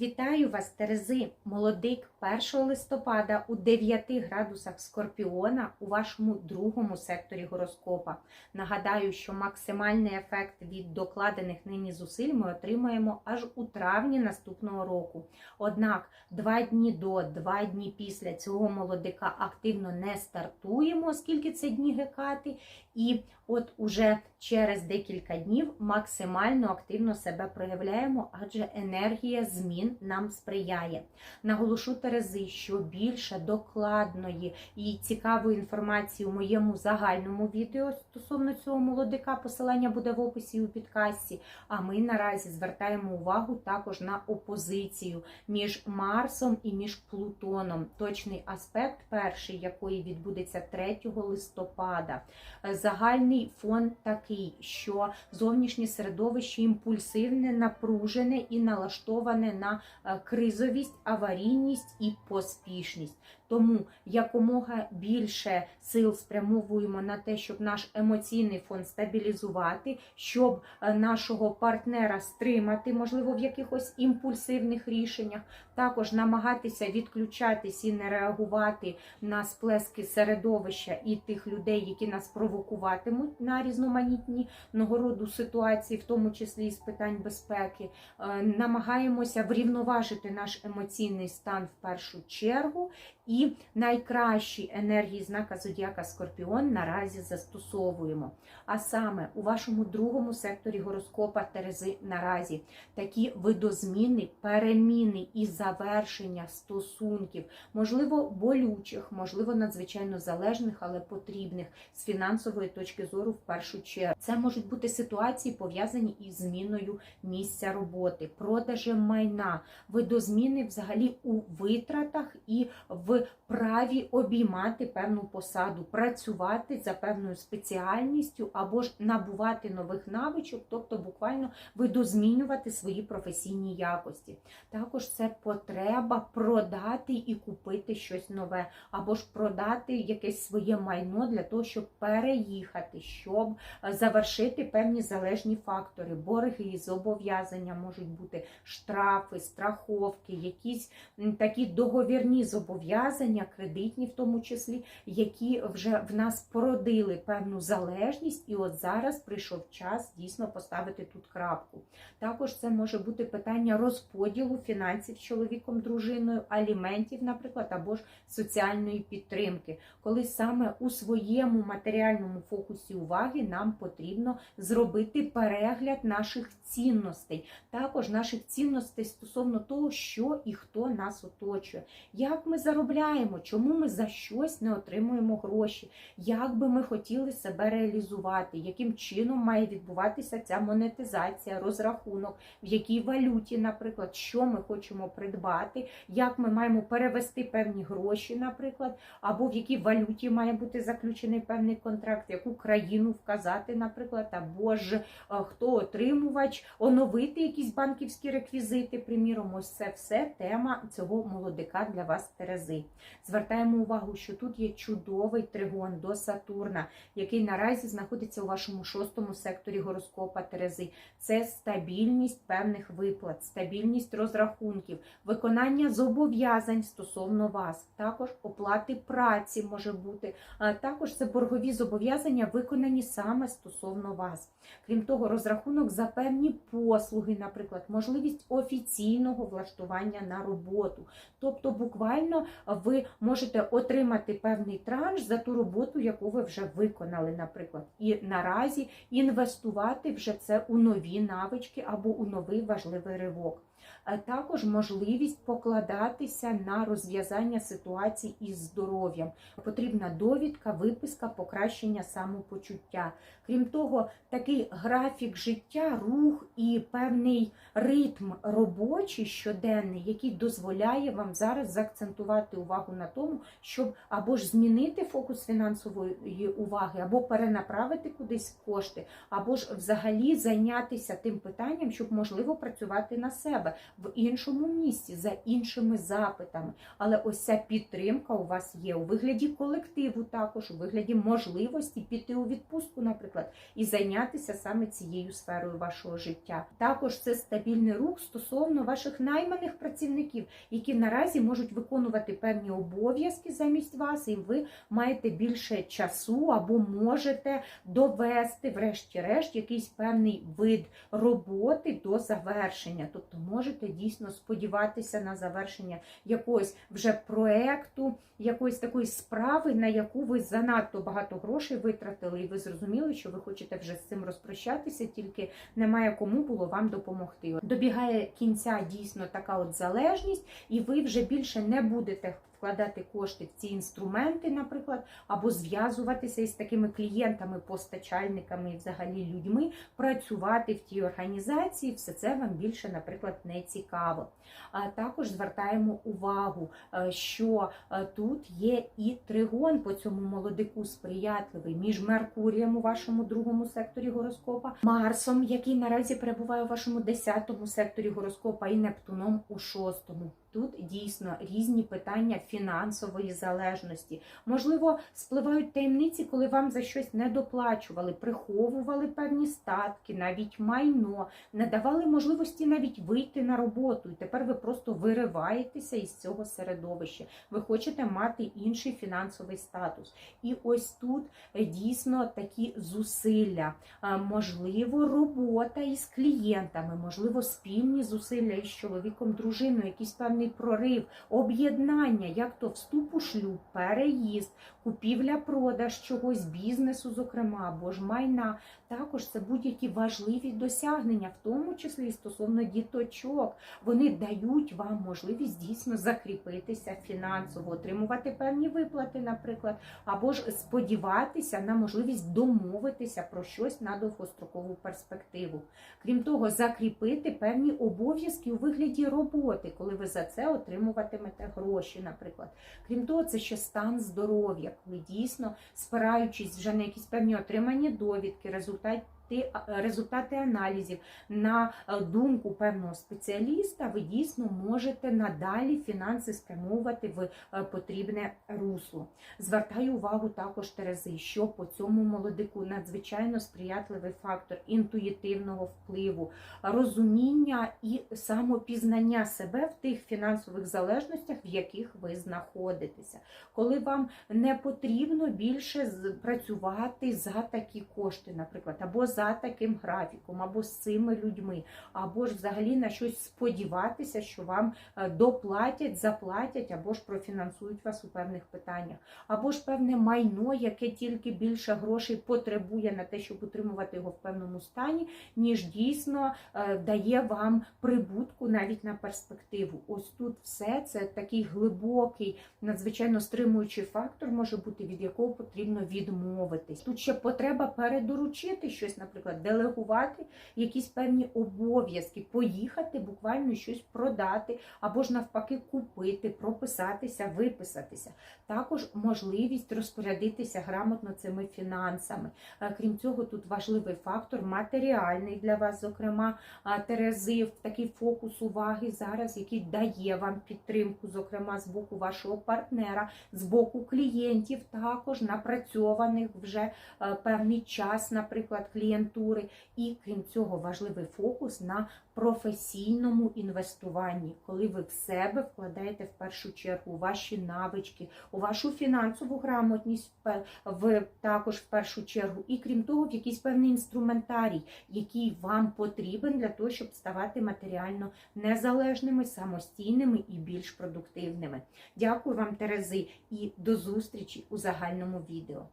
Вітаю вас, Терези! Молодик 1 листопада у 9 градусах Скорпіона у вашому другому секторі гороскопа. Нагадаю, що максимальний ефект від докладених нині зусиль ми отримаємо аж у травні наступного року. Однак два дні до, два дні після цього молодика активно не стартуємо, оскільки це дні гекати, і от уже через декілька днів максимально активно себе проявляємо, адже енергія змін нам сприяє. Наголошу Терези, що більше докладної і цікавої інформації у моєму загальному відео стосовно цього молодика, посилання буде в описі у підкасті. А ми наразі звертаємо увагу також на опозицію між Марсом і між Плутоном. Точний аспект, перший, якої відбудеться 3 листопада. Загальний фон такий, що зовнішнє середовище імпульсивне, напружене і налаштоване на е, кризовість, аварійність і поспішність. Тому якомога більше сил спрямовуємо на те, щоб наш емоційний фон стабілізувати, щоб е, нашого партнера стримати, можливо, в якихось імпульсивних рішеннях, також намагатися відключатись і не реагувати на сплески середовища і тих людей, які нас провокуватимуть на різноманітні нагороду ситуації, в тому числі і з питань безпеки. Е, Намагаємося врівноважити наш емоційний стан в першу чергу. І найкращі енергії знака Зодіака Скорпіон наразі застосовуємо. А саме у вашому другому секторі гороскопа Терези наразі такі видозміни, переміни і завершення стосунків, можливо, болючих, можливо, надзвичайно залежних, але потрібних з фінансової точки зору в першу чергу. Це можуть бути ситуації, пов'язані із зміною місця роботи, продажем майна, видозміни взагалі у витратах і в праві обіймати певну посаду, працювати за певною спеціальністю або ж набувати нових навичок, тобто буквально видозмінювати свої професійні якості. Також це потреба продати і купити щось нове, або ж продати якесь своє майно для того, щоб переїхати, щоб е, завершити певні залежні фактори, борги, зобов'язання можуть бути штрафи, страховки, якісь такі договірні зобов'язання, кредитні в тому числі, які вже в нас породили певну залежність, і от зараз прийшов час дійсно поставити тут крапку. Також це може бути питання розподілу фінансів з чоловіком, дружиною, аліментів, наприклад, або ж соціальної підтримки, коли саме у своєму матеріальному фокусі уваги нам потрібно зробити перегляд наших цінностей, також наших цінностей стосовно того, що і хто нас оточує, як ми заробляємо, чому ми за щось не отримуємо гроші, як би ми хотіли себе реалізувати, яким чином має відбуватися ця монетизація, розрахунок, в якій валюті, наприклад, що ми хочемо придбати, як ми маємо перевести певні гроші, наприклад, або в якій валюті має бути заключений певний контракт, яку країну вказати, наприклад, або ж е, хто отримувач, оновити якісь банківські реквізити. Приміром, ось це все тема цього молодика для вас Терези. Звертаємо увагу, що тут є чудовий тригон до Сатурна, який наразі знаходиться у вашому шостому секторі гороскопа Терези. Це стабільність певних виплат, стабільність розрахунків, виконання зобов'язань стосовно вас, також оплати праці може бути. А Також це боргові зобов'язання, виконані саме стосовно вас. Крім того, розрахунок за певні послуги, наприклад, можливість офіційного влаштування на роботу. Тобто, буквально ви можете отримати певний транш за ту роботу, яку ви вже виконали, наприклад, і наразі інвестувати вже це у нові навички або у новий важливий ривок. Також можливість покладатися на розв'язання ситуацій із здоров'ям. Потрібна довідка, виписка, покращення самопочуття. Крім того, такий графік життя, рух і певний ритм робочий щоденний, який дозволяє вам зараз заакцентувати увагу на тому, щоб або ж змінити фокус фінансової уваги, або перенаправити кудись кошти, або ж взагалі зайнятися тим питанням, щоб можливо працювати на себе. В іншому місці за іншими запитами. Але ось ця підтримка у вас є у вигляді колективу, також у вигляді можливості піти у відпустку, наприклад, і зайнятися саме цією сферою вашого життя. Також це стабільний рух стосовно ваших найманих працівників, які наразі можуть виконувати певні обов'язки замість вас, і ви маєте більше часу або можете довести, врешті-решт, якийсь певний вид роботи до завершення. Тобто можете дійсно сподіватися на завершення якогось вже проекту, якоїсь такої справи, на яку ви занадто багато грошей витратили, і ви зрозуміли, що ви хочете вже з цим розпрощатися, тільки немає кому було вам допомогти. Добігає кінця дійсно така от залежність, і ви вже більше не будете вкладати кошти в ці інструменти, наприклад, або зв'язуватися із такими клієнтами, постачальниками і взагалі людьми, працювати в тій організації, все це вам більше, наприклад, не цікаво. А також звертаємо увагу, е, що е, тут є і тригон по цьому молодику сприятливий між Меркурієм у вашому другому секторі гороскопа, Марсом, який наразі перебуває у вашому десятому секторі гороскопа, і Нептуном у шостому. Тут дійсно різні питання фінансової залежності. Можливо, спливають таємниці, коли вам за щось не доплачували, приховували певні статки, навіть майно, не давали можливості навіть вийти на роботу. І тепер ви просто вириваєтеся із цього середовища. Ви хочете мати інший фінансовий статус. І ось тут е, дійсно такі зусилля, Е, можливо, робота із клієнтами, можливо, спільні зусилля із чоловіком, дружиною, якийсь певний прорив, об'єднання, як то вступ у шлюб, переїзд, купівля-продаж чогось, бізнесу, зокрема, або ж майна. Також це будь-які важливі досягнення, в тому числі і стосовно діточок. Вони дають вам можливість дійсно закріпитися фінансово, отримувати певні виплати, наприклад, або ж сподіватися на можливість домовитися про щось на довгострокову перспективу. Крім того, закріпити певні обов'язки у вигляді роботи, коли ви за це отримуватимете гроші, наприклад. Крім того, це ще стан здоров'я, коли дійсно спираючись вже на якісь певні отримані довідки, результати результати аналізів на е, думку певного спеціаліста, ви дійсно можете надалі фінанси спрямовувати в е, потрібне русло. Звертаю увагу також Терези, що по цьому молодику надзвичайно сприятливий фактор інтуїтивного впливу, розуміння і самопізнання себе в тих фінансових залежностях, в яких ви знаходитеся. Коли вам не потрібно більше працювати за такі кошти, наприклад, або за таким графіком, або з цими людьми, або ж взагалі на щось сподіватися, що вам е, доплатять, заплатять, або ж профінансують вас у певних питаннях, або ж певне майно, яке тільки більше грошей потребує на те, щоб утримувати його в певному стані, ніж дійсно е, дає вам прибутку навіть на перспективу. Ось тут все це такий глибокий, надзвичайно стримуючий фактор може бути, від якого потрібно відмовитись. Тут ще потреба передоручити щось, наприклад, делегувати якісь певні обов'язки, поїхати, буквально щось продати, або ж навпаки купити, прописатися, виписатися. Також можливість розпорядитися грамотно цими фінансами. Е, Крім цього, тут важливий фактор матеріальний для вас, зокрема, Терези, такий фокус уваги зараз, який дає вам підтримку, зокрема, з боку вашого партнера, з боку клієнтів, також напрацьованих вже е, певний час, наприклад, клієнтури. І крім цього, важливий фокус на професійному інвестуванні, коли ви в себе вкладаєте в першу чергу у ваші навички, у вашу фінансову грамотність в- також в першу чергу, і крім того, в якийсь певний інструментарій, який вам потрібен для того, щоб ставати матеріально незалежними, самостійними і більш продуктивними. Дякую вам, Терези, і до зустрічі у загальному відео.